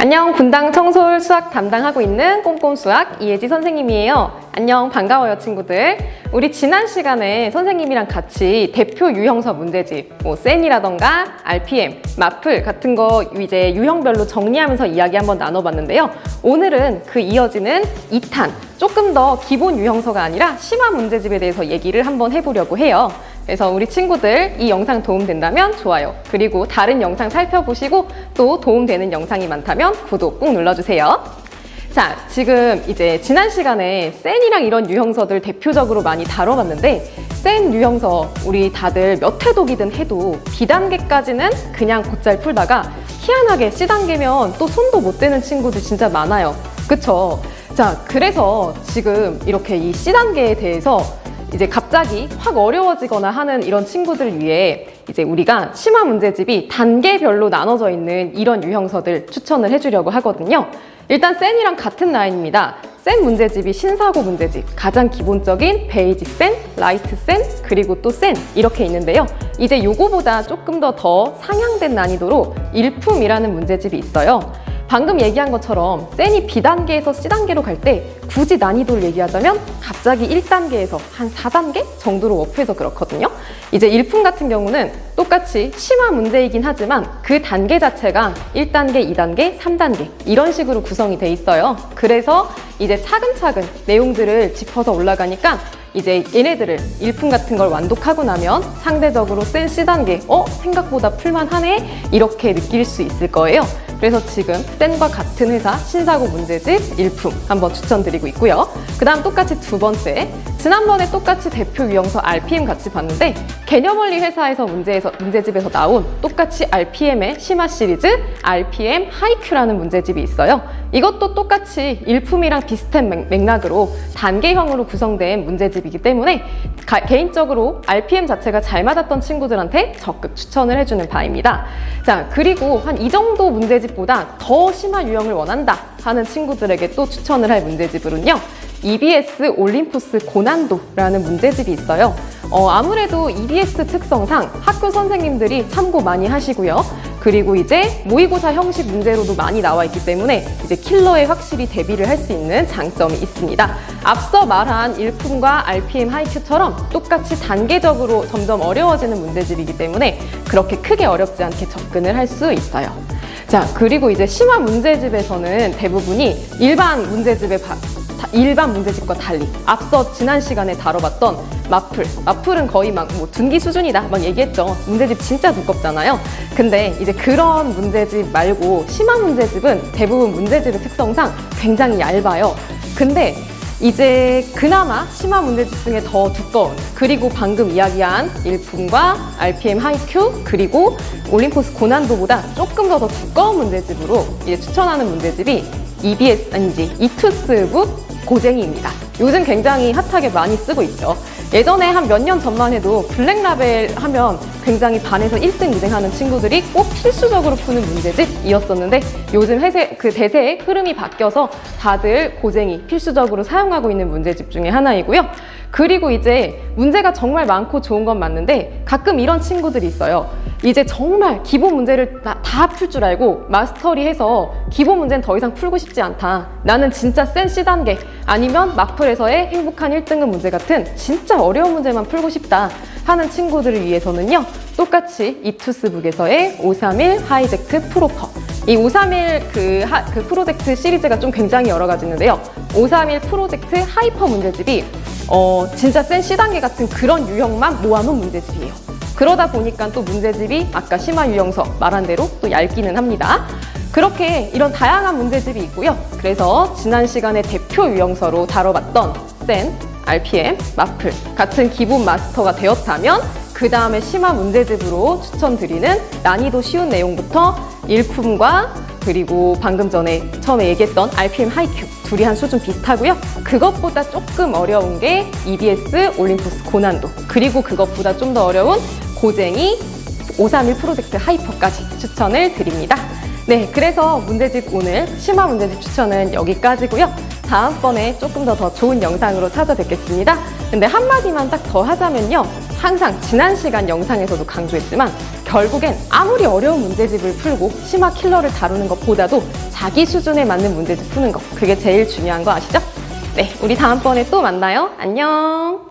안녕, 분당 청솔 수학 담당하고 있는 꼼꼼 수학 이혜지 선생님이에요. 안녕, 반가워요, 친구들. 우리 지난 시간에 선생님이랑 같이 대표 유형서 문제집, 뭐 센이라던가 RPM, 마플 같은 거 이제 유형별로 정리하면서 이야기 한번 나눠봤는데요. 오늘은 그 이어지는 2탄, 조금 더 기본 유형서가 아니라 심화 문제집에 대해서 얘기를 한번 해보려고 해요. 그래서 우리 친구들 이 영상 도움된다면 좋아요. 그리고 다른 영상 살펴보시고 또 도움되는 영상이 많다면 구독 꾹 눌러주세요. 자, 지금 이제 지난 시간에 센이랑 이런 유형서들 대표적으로 많이 다뤄봤는데 센 유형서 우리 다들 몇 회독이든 해도 B단계까지는 그냥 곧잘 풀다가 희한하게 C단계면 또 손도 못 대는 친구들 진짜 많아요. 그쵸? 자, 그래서 지금 이렇게 이 C단계에 대해서 이제 갑자기 확 어려워지거나 하는 이런 친구들을 위해 이제 우리가 심화 문제집이 단계별로 나눠져 있는 이런 유형서들 추천을 해주려고 하거든요. 일단 센이랑 같은 라인입니다. 센 문제집이 신사고 문제집, 가장 기본적인 베이직 센, 라이트 센, 그리고 또 센 이렇게 있는데요. 이제 요거보다 조금 더 더 상향된 난이도로 일품이라는 문제집이 있어요. 방금 얘기한 것처럼 센이 B단계에서 C단계로 갈 때 굳이 난이도를 얘기하자면 갑자기 1단계에서 한 4단계 정도로 업해서 그렇거든요. 이제 일품 같은 경우는 똑같이 심화 문제이긴 하지만 그 단계 자체가 1단계, 2단계, 3단계 이런 식으로 구성이 돼 있어요. 그래서 이제 차근차근 내용들을 짚어서 올라가니까 이제 얘네들을 일품 같은 걸 완독하고 나면 상대적으로 센 C단계, 어? 생각보다 풀만하네? 이렇게 느낄 수 있을 거예요. 그래서 지금 센과 같은 회사 신사고 문제집 일품 한번 추천드리고 있고요. 그 다음 똑같이 두 번째. 지난번에 똑같이 대표 유형서 RPM 같이 봤는데 개념원리 회사에서 문제에서, 문제집에서 나온 똑같이 RPM의 심화 시리즈 RPM 하이큐라는 문제집이 있어요. 이것도 똑같이 일품이랑 비슷한 맥- 맥락으로 단계형으로 구성된 문제집이기 때문에 가- 개인적으로 RPM 자체가 잘 맞았던 친구들한테 적극 추천을 해주는 바입니다. 자, 그리고 한 이 정도 문제집보다 더 심한 유형을 원한다 하는 친구들에게 또 추천을 할 문제집으로는요. EBS 올림푸스 고난도라는 문제집이 있어요. 어, 아무래도 EBS 특성상 학교 선생님들이 참고 많이 하시고요. 그리고 이제 모의고사 형식 문제로도 많이 나와 있기 때문에 이제 킬러에 확실히 대비를 할 수 있는 장점이 있습니다. 앞서 말한 일품과 RPM 하이큐처럼 똑같이 단계적으로 점점 어려워지는 문제집이기 때문에 그렇게 크게 어렵지 않게 접근을 할 수 있어요. 자, 그리고 이제 심화 문제집에서는 대부분이 일반 다- 일반 문제집과 달리 앞서 지난 시간에 다뤄봤던 마플 마플은 거의 막 뭐 둔기 수준이다 막 얘기했죠. 문제집 진짜 두껍잖아요. 근데 이제 그런 문제집 말고 심화 문제집은 대부분 문제집의 특성상 굉장히 얇아요. 근데 이제 그나마 심화 문제집 중에 더 두꺼운 그리고 방금 이야기한 일품과 RPM 하이큐 그리고 올림포스 고난도보다 조금 더 더 두꺼운 문제집으로 이제 추천하는 문제집이 EBS 아니지 이투스북 고쟁이입니다. 요즘 굉장히 핫하게 많이 쓰고 있죠. 예전에 한 몇 년 전만 해도 블랙라벨 하면 굉장히 반에서 1등, 2등 하는 친구들이 꼭 필수적으로 푸는 문제집이었었는데 요즘 회세, 그 대세의 흐름이 바뀌어서 다들 고쟁이 필수적으로 사용하고 있는 문제집 중에 하나이고요. 그리고 이제 문제가 정말 많고 좋은 건 맞는데 가끔 이런 친구들이 있어요. 이제 정말 기본 문제를 다 풀줄 알고 마스터리 해서 기본 문제는 더 이상 풀고 싶지 않다. 나는 진짜 센 C단계 아니면 마플에서의 행복한 1등급 문제 같은 진짜 어려운 문제만 풀고 싶다 하는 친구들을 위해서는요. 똑같이 이 투스북에서의 531 하이젝트 프로퍼 이531 그, 하- 그 프로젝트 시리즈가 좀 굉장히 여러 가지 있는데요. 531 프로젝트 하이퍼 문제집이 어, 진짜 센 C단계 같은 그런 유형만 모아놓은 문제집이에요. 그러다 보니까 또 문제집이 아까 심화 유형서 말한 대로 또 얇기는 합니다. 그렇게 이런 다양한 문제집이 있고요. 그래서 지난 시간에 대표 유형서로 다뤄봤던 센, RPM, 마플 같은 기본 마스터가 되었다면 그 다음에 심화 문제집으로 추천드리는 난이도 쉬운 내용부터 일품과 그리고 방금 전에 처음에 얘기했던 RPM 하이큐 둘이 한 수준 비슷하고요. 그것보다 조금 어려운 게 EBS 올림푸스 고난도 그리고 그것보다 좀 더 어려운 고쟁이 531 프로젝트 하이퍼까지 추천을 드립니다. 네, 그래서 문제집 오늘 심화 문제집 추천은 여기까지고요. 다음번에 조금 더 더 좋은 영상으로 찾아뵙겠습니다. 근데 한마디만 딱 더 하자면요. 항상 지난 시간 영상에서도 강조했지만 결국엔 아무리 어려운 문제집을 풀고 심화 킬러를 다루는 것보다도 자기 수준에 맞는 문제집 푸는 거 그게 제일 중요한 거 아시죠? 네, 우리 다음번에 또 만나요. 안녕.